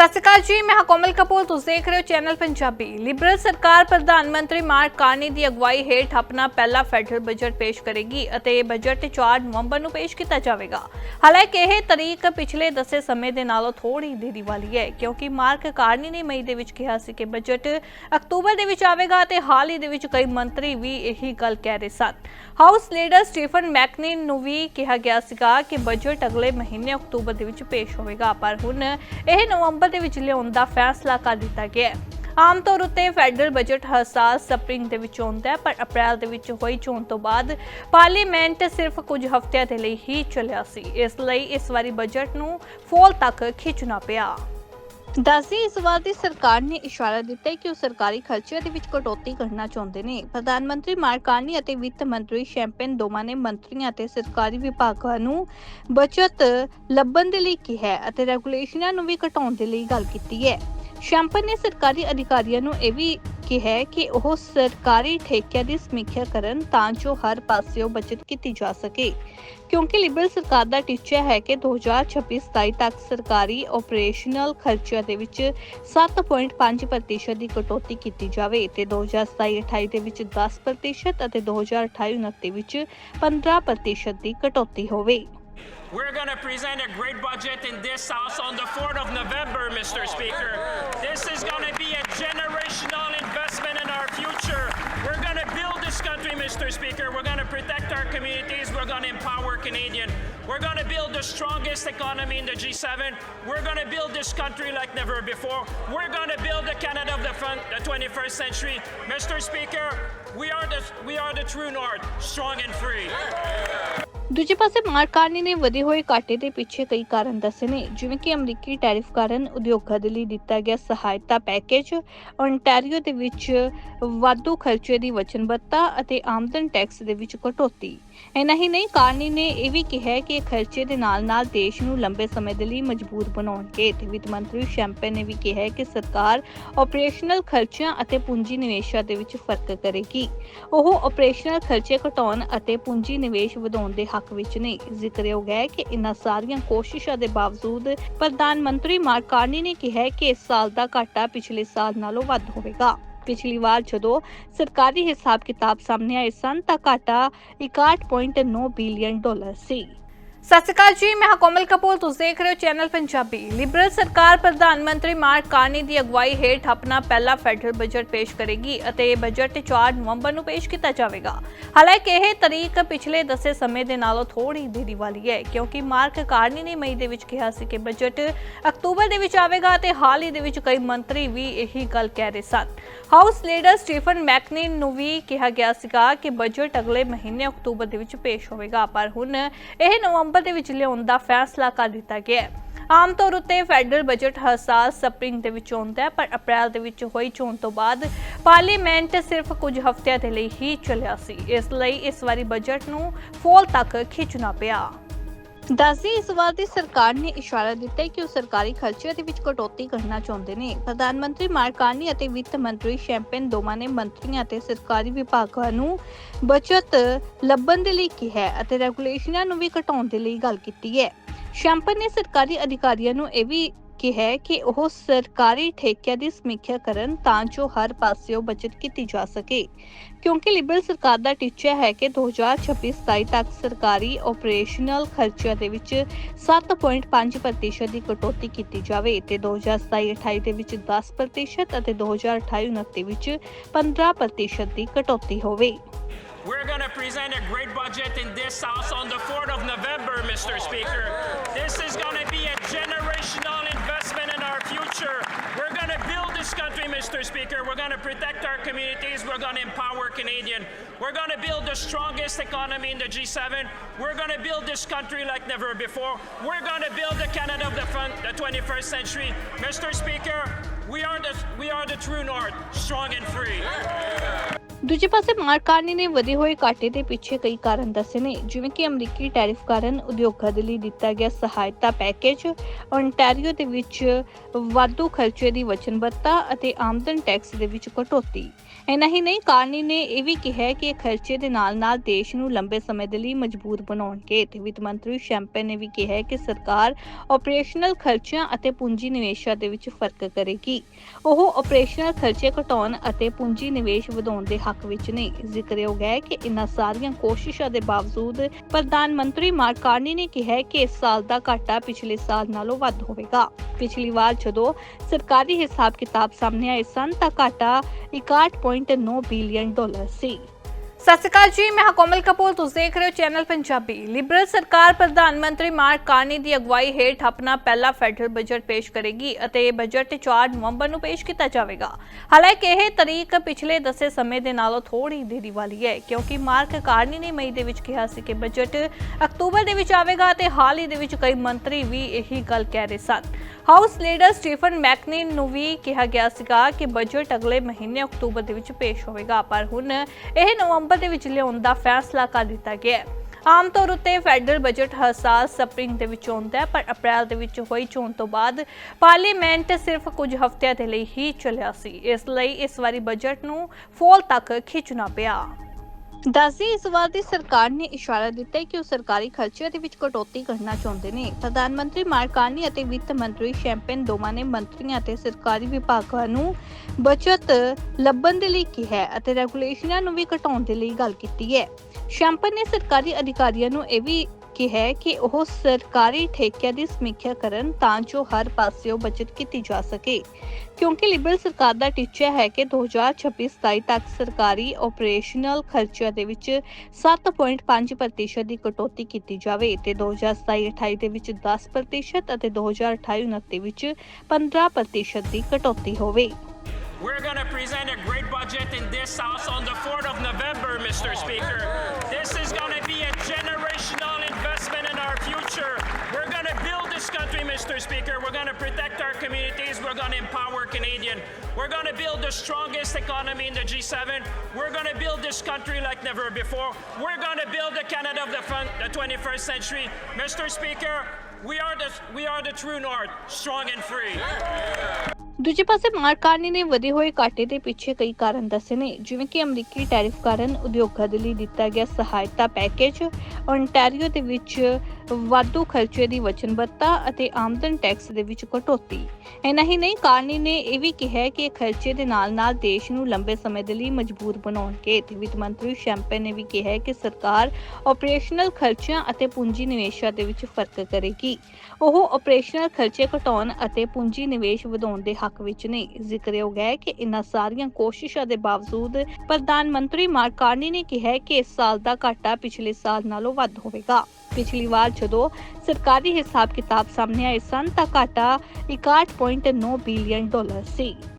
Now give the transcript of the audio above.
ਸਤਿ ਸ਼੍ਰੀ ਅਕਾਲ ਜੀ, ਮੈਂ ਕੋਮਲ ਕਪੂਰ। ਤੁਸੀਂ ਦੇਖ ਰਹੇ ਹੋ ਚੈਨਲ ਪੰਜਾਬੀ। ਲਿਬਰਲ ਸਰਕਾਰ ਪ੍ਰਧਾਨ ਮੰਤਰੀ ਮਾਰਕ ਕਾਰਨੀ ਦੀ ਅਗਵਾਈ ਹੇਠ ਆਪਣਾ ਪਹਿਲਾ ਫੈਡਰਲ ਬਜਟ ਪੇਸ਼ ਕਰੇਗੀ ਅਤੇ ਇਹ ਬਜਟ 4 ਨਵੰਬਰ ਨੂੰ ਪੇਸ਼ ਕੀਤਾ ਜਾਵੇਗਾ। ਹਾਲਾਂਕਿ ਇਹ ਤਰੀਕ ਪਿਛਲੇ ਦੱਸੇ ਸਮੇਂ ਦੇ ਨਾਲੋਂ ਥੋੜੀ ਦੇਰੀ ਵਾਲੀ ਹੈ, ਕਿਉਂਕਿ ਮਾਰਕ ਕਾਰਨੀ ਨੇ ਮਈ ਦੇ ਵਿੱਚ ਕਿਹਾ ਸੀ ਕਿ ਬਜਟ ਅਕਤੂਬਰ ਦੇ ਵਿੱਚ ਆਵੇਗਾ ਤੇ ਹਾਲ ਹੀ ਦੇ ਵਿੱਚ ਕਈ ਮੰਤਰੀ ਵੀ ਇਹੀ ਗੱਲ ਕਹਿ ਰਹੇ ਸਨ। ਹਾਊਸ ਲੀਡਰ ਸਟੀਫਨ ਮੈਕਨਿਨ ਨੂੰ ਵੀ ਕਿਹਾ ਗਿਆ ਸੀਗਾ ਕਿ ਬਜਟ ਅਗਲੇ ਮਹੀਨੇ ਅਕਤੂਬਰ ਦੇ ਵਿੱਚ ਪੇਸ਼ ਹੋਵੇਗਾ, ਪਰ ਹੁਣ ਇਹ ਨਵੰਬਰ ਦੇ ਵਿੱਚ ਲਿਆਉਣ ਦਾ ਫੈਸਲਾ ਕਰ ਲਿੱਤਾ ਗਿਆ ਹੈ। ਆਮ ਤੌਰ ਉੱਤੇ ਫੈਡਰਲ ਬਜਟ ਹਰ ਸਾਲ ਸਪਰਿੰਗ ਦੇ ਵਿੱਚ ਆਉਂਦਾ ਹੈ, ਪਰ ਅਪ੍ਰੈਲ ਦੇ ਵਿੱਚ ਹੋਈ ਚੋਣ ਤੋਂ ਬਾਅਦ ਪਾਰਲੀਮੈਂਟ ਸਿਰਫ ਕੁਝ ਹਫ਼ਤਿਆਂ ਦੇ ਲਈ ਹੀ ਚੱਲਿਆ ਸੀ। ਇਸ ਲਈ ਇਸ ਵਾਰੀ ਬਜਟ ਨੂੰ ਫੋਲ ਤੱਕ ਖਿੱਚਣਾ ਪਿਆ। ਦੱਸੀ ਇਸ ਵਾਰ ਦੀ ਸਰਕਾਰ ਨੇ ਇਸ਼ਾਰਾ ਦਿੱਤਾ ਹੈ ਕਿ ਉਹ ਸਰਕਾਰੀ ਖਰਚਿਆਂ ਦੇ ਵਿੱਚ ਕਟੌਤੀ ਕਰਨਾ ਚਾਹੁੰਦੇ ਨੇ। ਪ੍ਰਧਾਨ ਮੰਤਰੀ ਮਾਰਕਾਨੀ ਅਤੇ ਵਿੱਤ ਮੰਤਰੀ ਸ਼ੈਂਪੇਨ ਦੋਮਾ ਨੇ ਮੰਤਰੀਆਂ ਅਤੇ ਸਰਕਾਰੀ ਵਿਭਾਗਾਂ ਨੂੰ ਬਚਤ ਲੱਭਣ ਦੇ ਲਈ ਕਿਹਾ ਹੈ ਅਤੇ ਰੈਗੂਲੇਸ਼ਨਾਂ ਨੂੰ ਵੀ ਘਟਾਉਣ ਦੇ ਲਈ ਗੱਲ ਕੀਤੀ ਹੈ। ਸ਼ੈਂਪਰ ਨੇ ਸਰਕਾਰੀ ਅਧਿਕਾਰੀਆਂ ਨੂੰ ਇਹ ਵੀ ਕਿਹਾ ਹੈ ਕਿ ਉਹ ਸਰਕਾਰੀ ਠੇਕਿਆਂ ਦੀ ਸਮੀਖਿਆ ਕਰਨ ਤਾਂ ਜੋ ਹਰ ਪਾਸਿਓਂ ਬਚਤ ਕੀਤੀ ਜਾ ਸਕੇ। ਕਿਉਂਕਿ ਲਿਬਰਲ ਸਰਕਾਰ ਦਾ ਟੀਚਾ ਹੈ ਕਿ 2026-27 ਤੱਕ ਸਰਕਾਰੀ ਆਪਰੇਸ਼ਨਲ ਖਰਚਿਆਂ ਦੇ ਵਿੱਚ 7.5% ਦੀ ਕਟੌਤੀ ਕੀਤੀ ਜਾਵੇ ਤੇ 2027-28 ਦੇ ਵਿੱਚ 10% ਅਤੇ 2028-29 ਵਿੱਚ 15% ਦੀ ਕਟੌਤੀ ਹੋਵੇ। We're going to present a great budget in this House on the 4th of November, Mr. Speaker. This is going to be a generational investment in our future. We're going to build this country, Mr. Speaker. We're going to protect our communities. We're going to empower Canadians. We're going to build the strongest economy in the G7. We're going to build this country like never before. We're going to build the Canada of the, front, the 21st century. Mr. Speaker, we are the we are the true north, strong and free. ਦੂਜੇ ਪਾਸੇ mark Carney ਨੇ ਵਧੇ ਹੋਏ ਘਾਟੇ ਦੇ ਪਿੱਛੇ ਕਈ ਕਾਰਨ ਦੱਸੇ ਨੇ, ਜਿਵੇਂ ਕਿ ਅਮਰੀਕੀ ਟੈਰਿਫ ਕਾਰਨ ਉਦਯੋਗਾਂ ਦੇ ਲਈ ਦਿੱਤਾ ਗਿਆ ਸਹਾਇਤਾ ਪੈਕੇਜ ਓਨਟਾਰੀਓ ਦੇ ਵਿੱਚ ਵਾਧੂ ਖਰਚੇ ਦੀ ਵਚਨਬੱਧਤਾ ਅਤੇ ਆਮਦਨ ਟੈਕਸ ਦੇ ਵਿੱਚ ਕਟੌਤੀ। ਇੰਨਾ ਹੀ ਨਹੀਂ, ਕਾਰਨੀ ਨੇ ਇਹ ਵੀ ਕਿਹਾ ਕਿ ਖਰਚੇ ਦੇ ਨਾਲ-ਨਾਲ ਦੇਸ਼ ਨੂੰ ਲੰਬੇ ਸਮੇਂ ਦੇ ਲਈ ਮਜਬੂਰ ਬਣਾਉਣਗੇ। ਤੇ ਵਿੱਤ ਮੰਤਰੀ ਸ਼ੈਂਪੇ ਨੇ ਵੀ ਕਿਹਾ ਕਿ ਸਰਕਾਰ ਆਪਰੇਸ਼ਨਲ ਖਰਚਿਆਂ ਅਤੇ ਪੂੰਜੀ ਨਿਵੇਸ਼ਾਂ ਦੇ ਵਿੱਚ ਫ਼ਰਕ ਕਰੇਗੀ। ਉਹ ਆਪਰੇਸ਼ਨਲ ਖਰਚੇ ਘਟਾਉਣ ਅਤੇ ਪੂੰਜੀ ਨਿਵੇਸ਼ ਵਧਾਉਣ ਦੇ ਹੱਕ ਵਿੱਚ ਨੇ ਜ਼ਿਕਰਯੋਗ ਹੈ ਕਿ ਇਨ੍ਹਾਂ ਸਾਰੀਆਂ ਕੋਸ਼ਿਸ਼ਾਂ ਦੇ ਬਾਵਜੂਦ ਪ੍ਰਧਾਨ ਮੰਤਰੀ ਮਾਰਕ ਕਾਰਨੀ ਨੇ ਕਿਹਾ ਕਿ ਇਸ ਸਾਲ ਦਾ ਘਾਟਾ ਪਿਛਲੇ ਸਾਲ ਨਾਲੋਂ ਵੱਧ ਹੋਵੇਗਾ। ਪਿਛਲੀ ਵਾਰ ਜਦੋਂ ਸਰਕਾਰੀ ਹਿਸਾਬ ਕਿਤਾਬ ਸਾਹਮਣੇ ਆਏ ਸਨ ਤਾਂ ਘਾਟਾ 61.9 ਬਿਲੀਅਨ ਡਾਲਰ ਸੀ। ਸਤਿ ਸ਼੍ਰੀ ਅਕਾਲ ਜੀ, ਮੈਂ ਹਾਂ ਕੋਮਲ ਕਪੂਰ, ਤੁਸੀਂ ਦੇਖ ਰਹੇ ਹੋ ਚੈਨਲ ਪੰਜਾਬੀ। ਲਿਬਰਲ ਸਰਕਾਰ ਪ੍ਰਧਾਨ ਮੰਤਰੀ ਮਾਰਕ ਕਾਰਨੀ ਦੀ ਅਗਵਾਈ ਹੇਠ ਆਪਣਾ ਪਹਿਲਾ ਫੈਡਰਲ ਬਜਟ ਪੇਸ਼ ਕਰੇਗੀ ਅਤੇ ਇਹ ਬਜਟ 4 ਨਵੰਬਰ ਨੂੰ ਪੇਸ਼ ਕੀਤਾ ਜਾਵੇਗਾ। ਹਾਲਾਂਕਿ ਇਹ ਤਰੀਕ ਪਿਛਲੇ ਦੱਸੇ ਸਮੇਂ ਦੇ ਨਾਲੋਂ ਥੋੜੀ ਦੇਰੀ ਵਾਲੀ ਹੈ, ਕਿਉਂਕਿ ਮਾਰਕ ਕਾਰਨੀ ਨੇ ਮਈ ਦੇ ਵਿੱਚ ਕਿਹਾ ਸੀ ਕਿ ਬਜਟ ਅਕਤੂਬਰ ਦੇ ਵਿੱਚ ਆਵੇਗਾ ਅਤੇ ਹਾਲ ਹੀ ਦੇ ਵਿੱਚ ਕਈ ਮੰਤਰੀ ਵੀ ਇਹੀ ਗੱਲ ਕਹਿ ਰਹੇ ਸਨ। ਹਾਊਸ ਲੀਡਰ ਸਟੀਫਨ ਮੈਕਨਿਨ ਨੂੰ ਵੀ ਕਿਹਾ ਗਿਆ ਸੀਗਾ ਕਿ ਬਜਟ ਅਗਲੇ ਮਹੀਨੇ ਅਕਤੂਬਰ ਦੇ ਵਿੱਚ ਪੇਸ਼ ਹੋਵੇਗਾ, ਪਰ ਹੁਣ ਇਹ ਨਵੰਬਰ ਦੇ ਵਿੱਚ ਲਿਆਉਣ ਦਾ ਫੈਸਲਾ ਕਰ ਦਿੱਤਾ ਗਿਆ ਹੈ। ਆਮ ਤੌਰ ਉੱਤੇ ਫੈਡਰਲ ਬਜਟ ਹਰ ਸਾਲ ਸਪਰਿੰਗ ਦੇ ਵਿੱਚ ਆਉਂਦਾ ਹੈ, ਪਰ ਅਪ੍ਰੈਲ ਦੇ ਵਿੱਚ ਹੋਈ ਚੋਣ ਤੋਂ ਬਾਅਦ ਪਾਰਲੀਮੈਂਟ ਸਿਰਫ ਕੁਝ ਹਫ਼ਤਿਆਂ ਦੇ ਲਈ ਹੀ ਚੱਲਿਆ ਸੀ। ਇਸ ਲਈ ਇਸ ਵਾਰੀ ਬਜਟ ਨੂੰ ਫੋਲ ਤੱਕ ਖਿੱਚਣਾ ਪਿਆ। ਦੱਸਦੀ ਇਸ ਵਾਰ ਦੀ ਸਰਕਾਰ ਨੇ ਇਸ਼ਾਰਾ ਦਿੱਤਾ ਹੈ ਕਿ ਉਹ ਸਰਕਾਰੀ ਖਰਚਿਆਂ ਦੇ ਵਿੱਚ ਕਟੌਤੀ ਕਰਨਾ ਚਾਹੁੰਦੇ ਨੇ। ਪ੍ਰਧਾਨ ਮੰਤਰੀ ਮਾਰਕਾਨੀ ਅਤੇ ਵਿੱਤ ਮੰਤਰੀ ਸ਼ੈਂਪੇਨ ਦੋਵਾਂ ਨੇ ਮੰਤਰੀਆਂ ਅਤੇ ਸਰਕਾਰੀ ਵਿਭਾਗਾਂ ਨੂੰ ਬਚਤ ਲੱਭਣ ਦੇ ਲਈ ਕਿਹਾ ਹੈ ਅਤੇ ਰੈਗੂਲੇਸ਼ਨਾਂ ਨੂੰ ਵੀ ਘਟਾਉਣ ਦੇ ਲਈ ਗੱਲ ਕੀਤੀ ਹੈ। ਸ਼ੈਂਪਨ ਨੇ ਸਰਕਾਰੀ ਅਧਿਕਾਰੀਆਂ ਨੂੰ ਇਹ ਵੀ ਕਿਹਾ ਕਿ ਉਹ ਸਰਕਾਰੀ ਠੇਕਿਆਂ ਦੀ ਸਮੀਖਿਆ ਕਰਨ ਤਾਂ ਜੋ ਹਰ ਪਾਸਿਓਂ ਬਚਤ ਕੀਤੀ ਜਾ ਸਕੇ। ਕਿਉਂਕਿ ਲਿਬਰਲ ਸਰਕਾਰ ਦਾ ਟੀਚਾ ਹੈ ਕਿ 2026-27 ਤੱਕ ਸਰਕਾਰੀ ਆਪਰੇਸ਼ਨਲ ਖਰਚਿਆਂ ਦੇ ਵਿੱਚ 7.5% ਦੀ ਕਟੌਤੀ ਕੀਤੀ ਜਾਵੇ ਤੇ 2027-28 ਦੇ ਵਿੱਚ 10% ਅਤੇ 2028-29 ਵਿੱਚ 15% ਦੀ ਕਟੌਤੀ ਹੋਵੇ। We're going to present a great budget in this House on the 4th of November, Mr. Speaker. This is going to be a generational investment in our future. We're going to build this country, Mr. Speaker. We're going to protect our communities. We're going to empower Canadians. We're going to build the strongest economy in the G7. We're going to build this country like never before. We're going to build the Canada of the, front, the 21st century. Mr. Speaker, we are the we are the true north, strong and free. ਦੂਜੇ ਪਾਸੇ ਮਾਰਕਾਨੀ ਨੇ ਵਧੇ ਹੋਏ ਘਾਟੇ ਦੇ ਪਿੱਛੇ ਕਈ ਕਾਰਨ ਦੱਸੇ ਨੇ। ਜਿਵੇਂ ਕਿ ਅਮਰੀਕੀ ਟੈਰਿਫ ਕਾਰਨ ਉਦਯੋਗਾਂ ਦੇ ਲਈ ਦਿੱਤਾ ਗਿਆ ਸਹਾਇਤਾ ਪੈਕੇਜ, ਓਨਟਾਰੀਓ ਦੇ ਵਿੱਚ ਵਾਧੂ ਖਰਚੇ ਦੀ ਵਚਨਬੱਧਤਾ ਅਤੇ ਆਮਦਨ ਟੈਕਸ ਦੇ ਵਿੱਚ ਕਟੌਤੀ। ਇੰਨਾ ਹੀ ਨਹੀਂ, ਕਾਰਨੀ ਨੇ ਇਹ ਵੀ ਕਿਹਾ ਕਿ ਖਰਚੇ ਦੇ ਨਾਲ-ਨਾਲ ਦੇਸ਼ ਨੂੰ ਲੰਬੇ ਸਮੇਂ ਦੇ ਲਈ ਮਜ਼ਬੂਤ ਬਣਾਉਣਗੇ। ਤੇ ਵਿੱਤ ਮੰਤਰੀ ਸ਼ੈਂਪੇ ਨੇ ਵੀ ਕਿਹਾ ਕਿ ਸਰਕਾਰ ਆਪਰੇਸ਼ਨਲ ਖਰਚਿਆਂ ਅਤੇ ਪੂੰਜੀ ਨਿਵੇਸ਼ਾਂ ਦੇ ਵਿੱਚ ਫ਼ਰਕ ਕਰੇਗੀ। ਉਹ ਆਪਰੇਸ਼ਨਲ ਖਰਚੇ ਘਟਾਉਣ ਅਤੇ ਪੂੰਜੀ ਨਿਵੇਸ਼ ਵਧਾਉਣ ਦੇ ਹੱਕ ਵਿੱਚ ਨੇ ਜ਼ਿਕਰਯੋਗ ਹੈ ਕਿ ਇਨ੍ਹਾਂ ਸਾਰੀਆਂ ਕੋਸ਼ਿਸ਼ਾਂ ਦੇ ਬਾਵਜੂਦ ਪ੍ਰਧਾਨ ਮੰਤਰੀ ਮਾਰਕਾਨੀ ਨੇ ਕਿਹਾ ਕਿ ਇਸ ਸਾਲ ਦਾ ਘਾਟਾ ਪਿਛਲੇ ਸਾਲ ਨਾਲੋਂ ਵੱਧ ਹੋਵੇਗਾ। ਪਿਛਲੀ ਵਾਰ ਜਦੋਂ ਸਰਕਾਰੀ ਹਿਸਾਬ ਕਿਤਾਬ ਸਾਹਮਣੇ ਆਏ ਸਨ ਤਾਂ ਘਾਟਾ 61.9 ਬਿਲੀਅਨ ਡਾਲਰ ਸੀ। ਸਤਿ ਸ਼੍ਰੀ ਅਕਾਲ ਜੀ, ਮੈਂ ਹਾਂ ਕੋਮਲ ਕਪੂਰ। ਤੁਸੀਂ ਦੇਖ ਰਹੇ ਹੋ ਚੈਨਲ ਪੰਜਾਬੀ। ਲਿਬਰਲ ਸਰਕਾਰ ਪ੍ਰਧਾਨ ਮੰਤਰੀ ਮਾਰਕ ਕਾਰਨੀ ਦੀ ਅਗਵਾਈ ਹੇਠ ਆਪਣਾ ਪਹਿਲਾ ਫੈਡਰਲ ਬਜਟ ਪੇਸ਼ ਕਰੇਗੀ ਅਤੇ ਇਹ ਬਜਟ 4 ਨਵੰਬਰ ਨੂੰ ਪੇਸ਼ ਕੀਤਾ ਜਾਵੇਗਾ। ਹਾਲਾਂਕਿ ਇਹ ਤਰੀਕ ਪਿਛਲੇ ਦੱਸੇ ਸਮੇਂ ਦੇ ਨਾਲੋਂ ਥੋੜੀ ਦੇਰੀ ਵਾਲੀ ਹੈ, ਕਿਉਂਕਿ ਮਾਰਕ ਕਾਰਨੀ ਨੇ ਮਈ ਦੇ ਵਿੱਚ ਕਿਹਾ ਸੀ ਕਿ ਬਜਟ ਅਕਤੂਬਰ ਦੇ ਵਿੱਚ ਆਵੇਗਾ ਤੇ ਹਾਲ ਹੀ ਦੇ ਵਿੱਚ ਕਈ ਮੰਤਰੀ ਵੀ ਇਹੀ ਗੱਲ ਕਹਿ ਰਹੇ ਸਨ। ਹਾਊਸ ਲੀਡਰ ਸਟੀਫਨ ਮੈਕਨਿਨ ਨੂੰ ਵੀ ਕਿਹਾ ਗਿਆ ਸੀਗਾ ਕਿ ਬਜਟ ਅਗਲੇ ਮਹੀਨੇ ਅਕਤੂਬਰ ਦੇ ਵਿੱਚ ਪੇਸ਼ ਹੋਵੇਗਾ, ਪਰ ਹੁਣ ਇਹ ਨਵੰਬਰ ਦੇ ਵਿੱਚ ਲਿਆਉਣ ਦਾ ਫੈਸਲਾ ਕਰ ਦਿੱਤਾ ਗਿਆ ਹੈ। ਆਮ ਤੌਰ ਉੱਤੇ ਫੈਡਰਲ ਬਜਟ ਹਰ ਸਾਲ ਸਪਰਿੰਗ ਦੇ ਵਿੱਚ ਆਉਂਦਾ ਹੈ, ਪਰ ਅਪ੍ਰੈਲ ਦੇ ਵਿੱਚ ਹੋਈ ਚੋਣ ਤੋਂ ਬਾਅਦ ਪਾਰਲੀਮੈਂਟ ਸਿਰਫ ਕੁਝ ਹਫ਼ਤਿਆਂ ਦੇ ਲਈ ਹੀ ਚੱਲਿਆ ਸੀ। ਇਸ ਲਈ ਇਸ ਵਾਰੀ ਬਜਟ ਨੂੰ ਫੋਲ ਤੱਕ ਖਿੱਚਣਾ ਪਿਆ। ਦੱਸਦੀ ਇਸ ਵਾਰ ਦੀ ਸਰਕਾਰ ਨੇ ਇਸ਼ਾਰਾ ਦਿੱਤਾ ਹੈ ਕਿ ਉਹ ਸਰਕਾਰੀ ਖਰਚਿਆਂ ਦੇ ਵਿੱਚ ਕਟੌਤੀ ਕਰਨਾ ਚਾਹੁੰਦੇ ਨੇ। ਪ੍ਰਧਾਨ ਮੰਤਰੀ ਮਾਰਕਾਨੀ ਅਤੇ ਵਿੱਤ ਮੰਤਰੀ ਸ਼ੈਂਪੇਨ ਦੋਮਾ ਨੇ ਮੰਤਰੀਆਂ ਅਤੇ ਸਰਕਾਰੀ ਵਿਭਾਗਾਂ ਨੂੰ ਬਚਤ ਲੱਭਣ ਦੇ ਲਈ ਕਿਹਾ ਹੈ ਅਤੇ ਰੈਗੂਲੇਸ਼ਨਾਂ ਨੂੰ ਵੀ ਘਟਾਉਣ ਦੇ ਲਈ ਗੱਲ ਕੀਤੀ ਹੈ। ਸ਼ੈਂਪਨ ਨੇ ਸਰਕਾਰੀ ਅਧਿਕਾਰੀਆਂ ਨੂੰ ਇਹ ਵੀ ਕਿਹਾ ਕਿ ਉਹ ਸਰਕਾਰੀ ਠੇਕਿਆਂ ਦੀ ਸਮੀਖਿਆ ਕਰਨ ਤਾਂ ਜੋ ਹਰ ਪਾਸਿਓਂ ਬਚਤ ਕੀਤੀ ਜਾ ਸਕੇ ਕਿਉਂਕਿ ਲਿਬਰਲ ਸਰਕਾਰ ਦਾ ਟੀਚਾ ਹੈ ਕਿ 2026-27 ਤੱਕ ਸਰਕਾਰੀ ਆਪਰੇਸ਼ਨਲ ਖਰਚਿਆਂ ਦੇ ਵਿੱਚ 7.5% ਦੀ ਕਟੌਤੀ ਕੀਤੀ ਜਾਵੇ ਤੇ 2027-28 ਦੇ ਵਿੱਚ 10% ਅਤੇ 2028-29 ਵਿੱਚ 15% ਦੀ ਕਟੌਤੀ ਹੋਵੇ We're going to present a great budget in this house on the 4th of November, Mr. Speaker. This is going to be a generous Mr. Speaker. We're going to protect our communities. We're going to empower Canadian. We're going to build the strongest economy in the G7. We're going to build this country like never before. We're going to build the Canada of the, front, the 21st century. Mr. Speaker, we are the we are the true north, strong and free. ਦੂਜੇ ਪਾਸੇ ਮਾਰਕਾਨੀ ਨੇ ਵਧੇ ਹੋਏ ਘਾਟੇ ਦੇ ਪਿੱਛੇ ਕਈ ਕਾਰਨ ਦੱਸੇ ਨੇ, ਜਿਵੇਂ ਕਿ ਅਮਰੀਕੀ ਟੈਰਿਫ ਕਾਰਨ ਉਦਯੋਗਾਂ ਦੇ ਲਈ ਦਿੱਤਾ ਗਿਆ ਸਹਾਇਤਾ ਪੈਕੇਜ ਓਨਟਾਰੀਓ ਦੇ ਵਿੱਚ ਵਾਧੂ ਖਰਚੇ ਦੀ ਵਚਨਬੱਧਤਾ ਅਤੇ ਆਮਦਨ ਟੈਕਸ ਦੇ ਵਿੱਚ ਕਟੌਤੀ। ਇੰਨਾ ਹੀ ਨਹੀਂ, ਕਾਰਨੀ ਨੇ ਇਹ ਵੀ ਕਿਹਾ ਕਿ ਖਰਚੇ ਦੇ ਨਾਲ-ਨਾਲ ਦੇਸ਼ ਨੂੰ ਲੰਬੇ ਸਮੇਂ ਦੇ ਲਈ ਮਜ਼ਬੂਤ ਬਣਾਉਣਗੇ ਤੇ ਵਿੱਤ ਮੰਤਰੀ ਸ਼ੈਂਪੇ ਨੇ ਵੀ ਕਿਹਾ ਕਿ ਸਰਕਾਰ ਆਪਰੇਸ਼ਨਲ ਖਰਚਿਆਂ ਅਤੇ ਪੂੰਜੀ ਨਿਵੇਸ਼ਾਂ ਦੇ ਵਿੱਚ ਫ਼ਰਕ ਕਰੇਗੀ। ਉਹ ਆਪਰੇਸ਼ਨਲ ਖਰਚੇ ਘਟਾਉਣ ਅਤੇ ਪੂੰਜੀ ਨਿਵੇਸ਼ ਵਧਾਉਣ ਦੇ ਹੱਕ ਵਿੱਚ ਨੇ ਜ਼ਿਕਰਯੋਗ ਹੈ ਕਿ ਇਨ੍ਹਾਂ ਸਾਰੀਆਂ ਕੋਸ਼ਿਸ਼ਾਂ ਦੇ ਬਾਵਜੂਦ ਪ੍ਰਧਾਨ ਮੰਤਰੀ ਮਾਰਕ ਕਾਰਨੀ ਨੇ ਕਿਹਾ ਕਿ ਇਸ ਸਾਲ ਦਾ ਘਾਟਾ ਪਿਛਲੇ ਸਾਲ ਨਾਲੋਂ ਵੱਧ ਹੋਵੇਗਾ। ਪਿਛਲੀ ਵਾਰ ਜਦੋਂ ਸਰਕਾਰੀ ਹਿਸਾਬ ਕਿਤਾਬ ਸਾਹਮਣੇ ਆਏ ਸਨ ਤਾਂ ਘਾਟਾ 61.9 ਬਿਲੀਅਨ ਡਾਲਰ ਸੀ।